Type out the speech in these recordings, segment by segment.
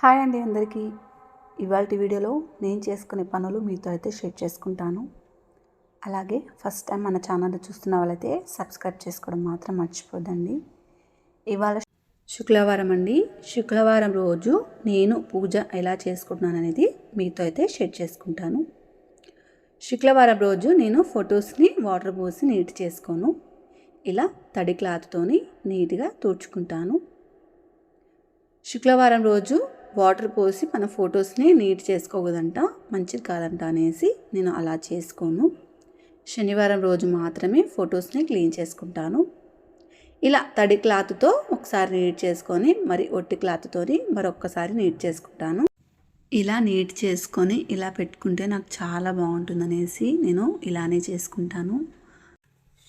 Hi అండి అందరికీ. ఇవాళ వీడియోలో నేను చేసుకునే పనులు మీతో అయితే షేర్ చేసుకుంటాను. అలాగే ఫస్ట్ టైం మన ఛానల్ చూస్తున్న వాళ్ళైతే సబ్స్క్రైబ్ చేసుకోవడం మాత్రం మర్చిపోద్దండి. ఇవాళ శుక్రవారం అండి. శుక్రవారం రోజు నేను పూజ ఎలా చేసుకుంటున్నాను అనేది మీతో అయితే షేర్ చేసుకుంటాను. శుక్రవారం రోజు నేను ఫొటోస్ని వాటర్ పోసి నీట్ చేసుకోను. ఇలా తడి క్లాత్తోని నీట్గా తుడుచుకుంటాను. శుక్రవారం రోజు వాటర్ పోసి మన ఫొటోస్ని నీట్ చేసుకోకూడదంట. మంచిది కాదంట అనేసి నేను అలా చేసుకోను. శనివారం రోజు మాత్రమే ఫొటోస్ని క్లీన్ చేసుకుంటాను. ఇలా తడి క్లాత్తో ఒకసారి నీట్ చేసుకొని మరి ఒట్టి క్లాత్తోని మరొక్కసారి నీట్ చేసుకుంటాను. ఇలా నీట్ చేసుకొని ఇలా పెట్టుకుంటే నాకు చాలా బాగుంటుందనేసి నేను ఇలానే చేసుకుంటాను.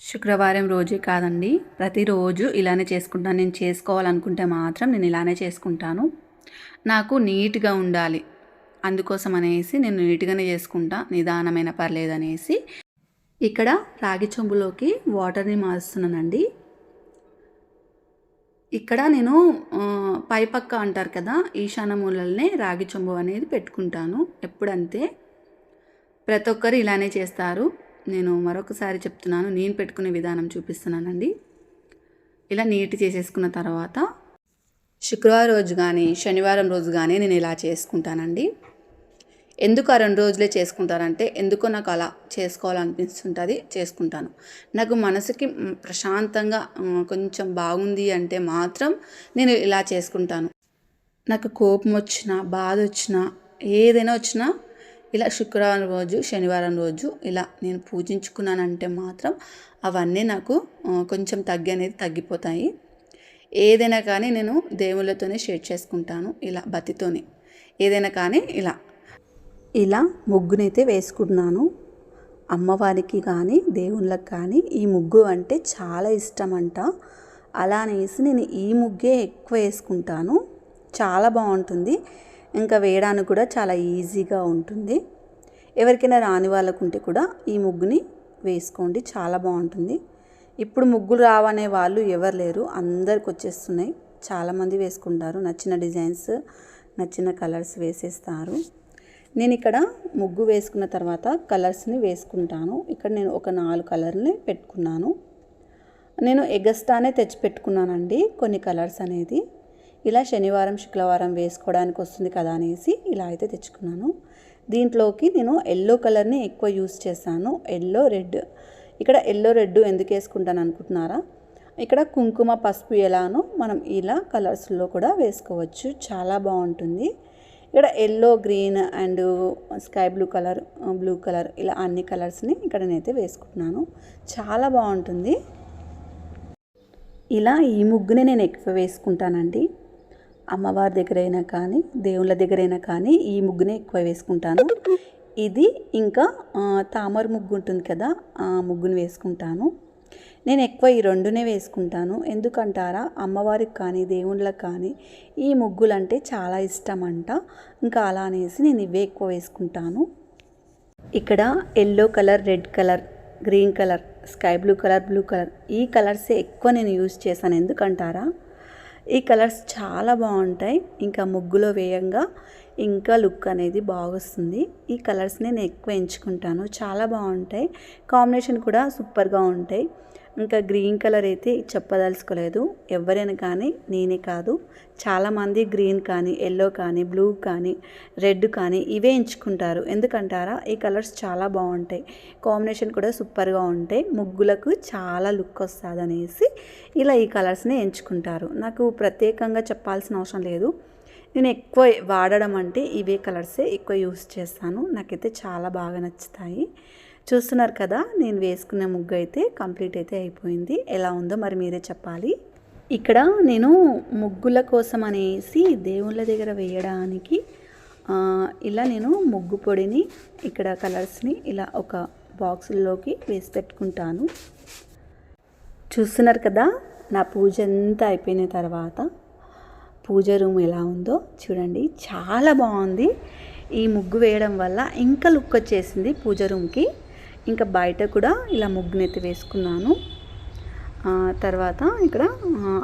శుక్రవారం రోజే కాదండి ప్రతిరోజు ఇలానే చేసుకుంటాను. నేను చేసుకోవాలనుకుంటే మాత్రం నేను ఇలానే చేసుకుంటాను. నాకు నీట్గా ఉండాలి. అందుకోసం అనేసి నేను నీట్గానే చేసుకుంటా నిదానమైన పర్లేదనేసి. ఇక్కడ రాగి చెంబులోకి వాటర్ని మారుస్తున్నానండి. ఇక్కడ నేను పైపక్క అంటారు కదా ఈశాన మూలల్నే రాగి చెంబు అనేది పెట్టుకుంటాను. ఎప్పుడంతే ప్రతి ఒక్కరు ఇలానే చేస్తారు. నేను మరొకసారి చెప్తున్నాను నేను పెట్టుకునే విధానం చూపిస్తున్నానండి. ఇలా నీట్ చేసేసుకున్న తర్వాత శుక్రవారం రోజు కానీ శనివారం రోజు కానీ నేను ఇలా చేసుకుంటానండి. ఎందుకు ఆ రెండు రోజులే చేసుకుంటానంటే ఎందుకో నాకు అలా చేసుకోవాలనిపిస్తుంటుంది చేసుకుంటాను. నాకు మనసుకి ప్రశాంతంగా కొంచెం బాగుంది అంటే మాత్రం నేను ఇలా చేసుకుంటాను. నాకు కోపం వచ్చినా బాధ వచ్చినా ఏదైనా వచ్చినా ఇలా శుక్రవారం రోజు శనివారం రోజు ఇలా నేను పూజించుకున్నానంటే మాత్రం అవన్నీ నాకు కొంచెం తగ్గి అనేది తగ్గిపోతాయి. ఏదైనా కానీ నేను దేవుళ్ళతోనే షేర్ చేసుకుంటాను ఇలా బతితోనే. ఏదైనా కానీ ఇలా. ఇలా ముగ్గునైతే వేసుకున్నాను. అమ్మవారికి కానీ దేవుళ్ళకి కానీ ఈ ముగ్గు అంటే చాలా ఇష్టం అంట అలా అనేసి నేను ఈ ముగ్గే ఎక్కువ వేసుకుంటాను. చాలా బాగుంటుంది. ఇంకా వేయడానికి కూడా చాలా ఈజీగా ఉంటుంది. ఎవరికైనా రాని వాళ్ళకుంటే కూడా ఈ ముగ్గుని వేసుకోండి. చాలా బాగుంటుంది. ఇప్పుడు ముగ్గులు రావనే వాళ్ళు ఎవరు లేరు. అందరికి వచ్చేస్తున్నాయి. చాలామంది వేసుకుంటారు. నచ్చిన డిజైన్స్ నచ్చిన కలర్స్ వేసేస్తారు. నేను ఇక్కడ ముగ్గు వేసుకున్న తర్వాత కలర్స్ని వేసుకుంటాను. ఇక్కడ నేను ఒక నాలుగు కలర్ని పెట్టుకున్నాను. నేను ఎగస్టానే తెచ్చి పెట్టుకున్నానండి కొన్ని కలర్స్ అనేది. ఇలా శనివారం శుక్రవారం వేసుకోవడానికి వస్తుంది కదా అనేసి ఇలా అయితే తెచ్చుకున్నాను. దీంట్లోకి నేను ఎల్లో కలర్ని ఎక్కువ యూస్ చేశాను. ఎల్లో రెడ్ ఇక్కడ ఎల్లో రెడ్ ఎందుకు వేసుకుంటాను అనుకుంటున్నారా? ఇక్కడ కుంకుమ పసుపు ఎలానో మనం ఇలా కలర్స్లో కూడా వేసుకోవచ్చు. చాలా బాగుంటుంది. ఇక్కడ yellow green and sky blue colour blue colour ఇలా అన్ని కలర్స్ని ఇక్కడ నేనైతే వేసుకుంటున్నాను. చాలా బాగుంటుంది. ఇలా ఈ ముగ్గునే నేను ఎక్కువ వేసుకుంటానండి. అమ్మవారి దగ్గరైనా కానీ దేవుళ్ళ దగ్గరైనా కానీ ఈ ముగ్గునే ఎక్కువ వేసుకుంటాను. ఇది ఇంకా తామర ముగ్గు ఉంటుంది కదా ఆ ముగ్గుని వేసుకుంటాను. నేను ఎక్కువ ఈ రెండునే వేసుకుంటాను. ఎందుకంటారా అమ్మవారికి కానీ దేవుళ్ళకి కానీ ఈ ముగ్గులు అంటే చాలా ఇష్టం అంట ఇంకా అలా అనేసి నేను ఇవే ఎక్కువ వేసుకుంటాను. ఇక్కడ yellow colour red colour green colour sky blue colour blue colour ఈ కలర్సే ఎక్కువ నేను యూజ్ చేశాను. ఎందుకంటారా ఈ కలర్స్ చాలా బాగుంటాయి. ఇంకా ముగ్గులో వేయంగా ఇంకా లుక్ అనేది బాగొస్తుంది. ఈ కలర్స్ నేను ఎక్కువ ఎంచుకుంటాను. చాలా బాగుంటాయి. కాంబినేషన్ కూడా సూపర్గా ఉంటాయి. ఇంకా గ్రీన్ కలర్ అయితే చెప్పదలుచుకోలేదు. ఎవరైనా కానీ నేనే కాదు. చాలామంది గ్రీన్ కానీ ఎల్లో కానీ బ్లూ కానీ రెడ్ కానీ ఇవే ఎంచుకుంటారు. ఎందుకంటారా? ఈ కలర్స్ చాలా బాగుంటాయి. కాంబినేషన్ కూడా సూపర్గా ఉంటాయి. ముగ్గులకు చాలా లుక్ వస్తుంది అనేసి ఇలా ఈ కలర్స్ని ఎంచుకుంటారు. నాకు ప్రత్యేకంగా చెప్పాల్సిన అవసరం లేదు. నేను ఎక్కువ వాడడం అంటే ఇవే కలర్సే ఎక్కువ యూస్ చేస్తాను. నాకైతే చాలా బాగా నచ్చుతాయి. చూస్తున్నారు కదా నేను వేసుకున్న ముగ్గు అయితే కంప్లీట్ అయితే అయిపోయింది. ఎలా ఉందో మరి మీరే చెప్పాలి. ఇక్కడ నేను ముగ్గుల కోసం అనేసి దేవుళ్ళ దగ్గర వేయడానికి ఇలా నేను ముగ్గు పొడిని ఇక్కడ కలర్స్ని ఇలా ఒక బాక్సుల్లోకి వేసి పెట్టుకుంటాను. చూస్తున్నారు కదా నా పూజ అంతా అయిపోయిన తర్వాత పూజ రూమ్ ఎలా ఉందో చూడండి. చాలా బాగుంది. ఈ ముగ్గు వేయడం వల్ల ఇంకా లుక్ వచ్చేసింది పూజ రూమ్కి. ఇంకా బయట కూడా ఇలా ముగ్గునైతే వేసుకున్నాను. తర్వాత ఇక్కడ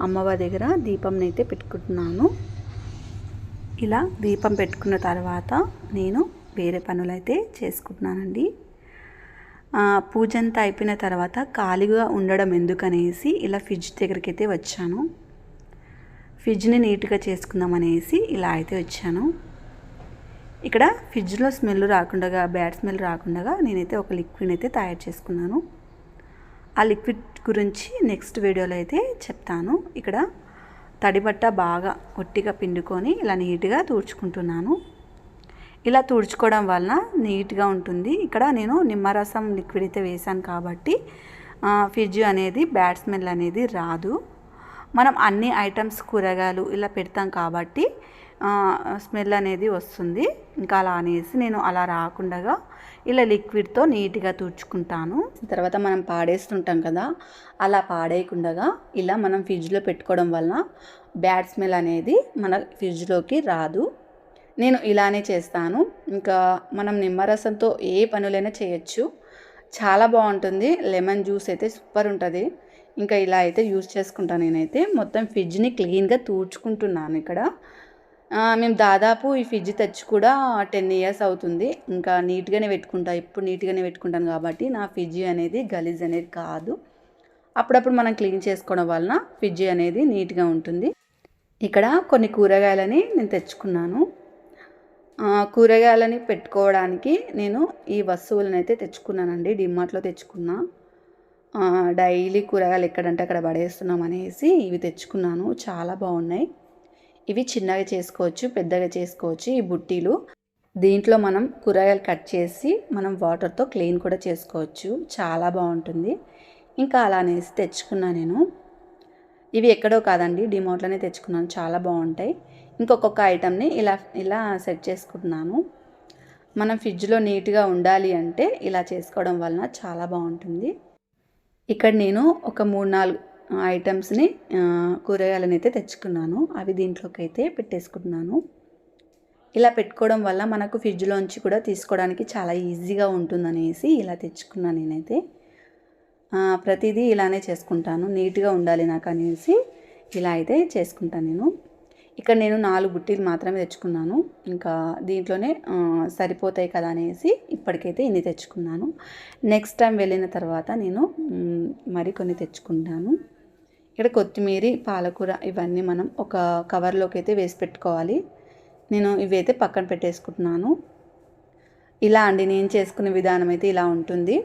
అమ్మవారి దగ్గర దీపంనైతే పెట్టుకుంటున్నాను. ఇలా దీపం పెట్టుకున్న తర్వాత నేను వేరే పనులైతే చేసుకుంటున్నానండి. పూజంతా పూజ అంతా అయిపోయిన తర్వాత ఖాళీగా ఉండడం ఎందుకనేసి ఇలా ఫ్రిడ్జ్ దగ్గరికి అయితే వచ్చాను. ఫ్రిడ్జ్ని నీట్గా చేసుకుందామనేసి ఇలా అయితే వచ్చాను. ఇక్కడ ఫ్రిడ్జ్లో స్మెల్ రాకుండా బ్యాడ్ స్మెల్ రాకుండా నేనైతే ఒక లిక్విడ్ అయితే తయారు చేసుకున్నాను. ఆ లిక్విడ్ గురించి నెక్స్ట్ వీడియోలో అయితే చెప్తాను. ఇక్కడ తడిబట్ట బాగా ఒట్టిగా పిండుకొని ఇలా నీట్గా తుడుచుకుంటున్నాను. ఇలా తుడుచుకోవడం వలన నీట్గా ఉంటుంది. ఇక్కడ నేను నిమ్మరసం లిక్విడ్ అయితే వేసాను కాబట్టి ఆ, ఫ్రిడ్జ్ అనేది బ్యాడ్ స్మెల్ అనేది రాదు. మనం అన్ని ఐటమ్స్ కూరగాయలు ఇలా పెడతాం కాబట్టి స్మెల్ అనేది వస్తుంది. ఇంకా అలా అనేసి నేను అలా రాకుండా ఇలా లిక్విడ్తో నీట్గా తుడుచుకుంటాను. తర్వాత మనం పాడేస్తుంటాం కదా అలా పాడేయకుండా ఇలా మనం ఫ్రిడ్జ్లో పెట్టుకోవడం వలన బ్యాడ్ స్మెల్ అనేది మన ఫ్రిడ్జ్లోకి రాదు. నేను ఇలానే చేస్తాను. ఇంకా మనం నిమ్మరసంతో ఏ పనులైనా చేయొచ్చు. చాలా బాగుంటుంది. లెమన్ జ్యూస్ అయితే సూపర్ ఉంటుంది. ఇంకా ఇలా అయితే యూజ్ చేసుకుంటాను నేనైతే. మొత్తం ఫ్రిడ్జ్ని క్లీన్గా తూడ్చుకుంటున్నాను ఇక్కడ. మేము దాదాపు ఈ ఫ్రిడ్జ్ తెచ్చి కూడా టెన్ ఇయర్స్ అవుతుంది. ఇంకా నీట్గానే పెట్టుకుంటా. ఇప్పుడు నీట్గానే పెట్టుకుంటాను కాబట్టి నా ఫ్రిడ్జ్ అనేది గలీజ్ అనేది కాదు. అప్పుడప్పుడు మనం క్లీన్ చేసుకోవడం వలన ఫ్రిడ్జ్ అనేది నీట్గా ఉంటుంది. ఇక్కడ కొన్ని కూరగాయలని నేను తెచ్చుకున్నాను. కూరగాయలని పెట్టుకోవడానికి నేను ఈ వస్తువులను అయితే తెచ్చుకున్నానండి. డిమార్ట్లో తెచ్చుకున్నా. డైలీ కూరగాయలు ఎక్కడంటే అక్కడ పడేస్తున్నాం అనేసి ఇవి తెచ్చుకున్నాను. చాలా బాగున్నాయి. ఇవి చిన్నగా చేసుకోవచ్చు పెద్దగా చేసుకోవచ్చు ఈ బుట్టీలు. దీంట్లో మనం కూరగాయలు కట్ చేసి మనం వాటర్తో క్లీన్ కూడా చేసుకోవచ్చు. చాలా బాగుంటుంది. ఇంకా అలా అనేసి తెచ్చుకున్నా నేను. ఇవి ఎక్కడో కాదండి డిమోట్లోనే తెచ్చుకున్నాను. చాలా బాగుంటాయి. ఇంకొక్కొక్క ఐటమ్ని ఇలా ఇలా సెట్ చేసుకుంటున్నాను. మనం ఫ్రిడ్జ్లో నీట్గా ఉండాలి అంటే ఇలా చేసుకోవడం వలన చాలా బాగుంటుంది. ఇక్కడ నేను ఒక మూడు నాలుగు ఐటమ్స్ని కూరగాయలను అయితే తెచ్చుకున్నాను. అవి దీంట్లోకి అయితే పెట్టేసుకుంటున్నాను. ఇలా పెట్టుకోవడం వల్ల మనకు ఫ్రిడ్జ్లోంచి కూడా తీసుకోవడానికి చాలా ఈజీగా ఉంటుందనేసి ఇలా తెచ్చుకున్నాను నేనైతే. ప్రతిదీ ఇలానే చేసుకుంటాను. నీట్గా ఉండాలి నాకు అనేసి ఇలా అయితే చేసుకుంటాను నేను. ఇక్కడ నేను నాలుగు బుట్టీలు మాత్రమే తెచ్చుకున్నాను. ఇంకా దీంట్లోనే సరిపోతాయి కదా అనేసి ఇప్పటికైతే ఇన్ని తెచ్చుకున్నాను. నెక్స్ట్ టైం వెళ్ళిన తర్వాత నేను మరికొన్ని మరి కొన్ని తెచ్చుకుంటాను. ఇక్కడ కొత్తిమీర పాలకూర ఇవన్నీ మనం ఒక కవర్లోకి అయితే వేసి పెట్టుకోవాలి. నేను ఇవైతే పక్కన పెట్టేసుకుంటున్నాను. ఇలా అండి నేను చేసుకునే విధానం అయితే ఇలా ఉంటుంది.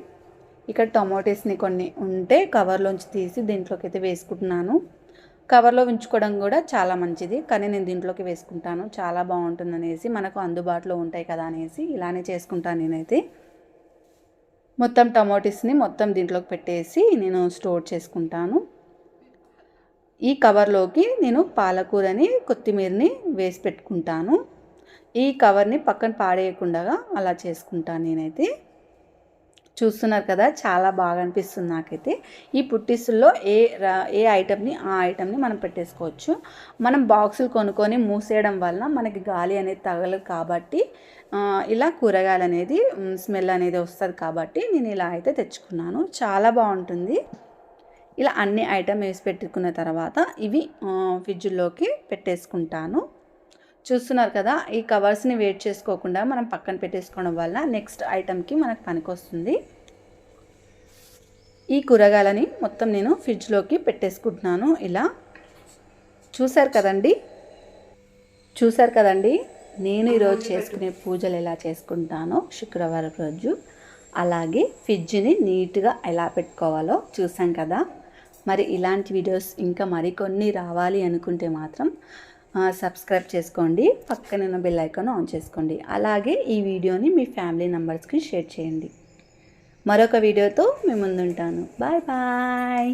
ఇక్కడ టొమాటోస్ని కొన్ని ఉంటే కవర్లోంచి తీసి దీంట్లోకి అయితే వేసుకుంటున్నాను. కవర్లో ఉంచుకోవడం కూడా చాలా మంచిది. కానీ నేను దీంట్లోకి వేసుకుంటాను. చాలా బాగుంటుంది అనేసి మనకు అందుబాటులో ఉంటాయి కదా అనేసి ఇలానే చేసుకుంటాను నేనైతే. మొత్తం టమాటోస్ని మొత్తం దీంట్లోకి పెట్టేసి నేను స్టోర్ చేసుకుంటాను. ఈ కవర్లోకి నేను పాలకూరని కొత్తిమీరని వేసి పెట్టుకుంటాను. ఈ కవర్ని పక్కన పాడేయకుండా అలా చేసుకుంటాను నేనైతే. చూస్తున్నారు కదా చాలా బాగా అనిపిస్తుంది నాకైతే. ఈ పుట్టిస్సుల్లో ఏ ఏ ఐటమ్ని ఆ ఐటమ్ని మనం పెట్టేసుకోవచ్చు. మనం బాక్సులు కొనుక్కొని మూసేయడం వలన మనకి గాలి అనేది తగలదు కాబట్టి ఇలా కూరగాయలు అనేది స్మెల్ అనేది వస్తుంది కాబట్టి నేను ఇలా అయితే తెచ్చుకున్నాను. చాలా బాగుంటుంది. ఇలా అన్ని ఐటమ్ వేసి పెట్టుకున్న తర్వాత ఇవి ఫ్రిడ్జ్లోకి పెట్టేసుకుంటాను. చూస్తున్నారు కదా ఈ కవర్స్ని వెయిట్ చేసుకోకుండా మనం పక్కన పెట్టేసుకోవడం వల్ల నెక్స్ట్ ఐటమ్కి మనకు పనికొస్తుంది. ఈ కూరగాయలని మొత్తం నేను ఫ్రిడ్జ్లోకి పెట్టేసుకుంటున్నాను ఇలా. చూసారు కదండి? చూసారు కదండి? నేను ఈరోజు చేసుకునే పూజలు ఎలా చేసుకుంటానో శుక్రవారం రోజు. అలాగే ఫ్రిడ్జ్ని నీట్గా ఎలా పెట్టుకోవాలో చూసాం కదా. మరి ఇలాంటి వీడియోస్ ఇంకా మరికొన్ని రావాలి అనుకుంటే మాత్రం సబ్స్క్రైబ్ చేసుకోండి. పక్కన ఉన్న బెల్ ఐకాన్ ఆన్ చేసుకోండి. అలాగే ఈ వీడియోని మీ ఫ్యామిలీ మెంబర్స్కి షేర్ చేయండి. మరొక వీడియోతో మీ ముందుంటాను. Bye bye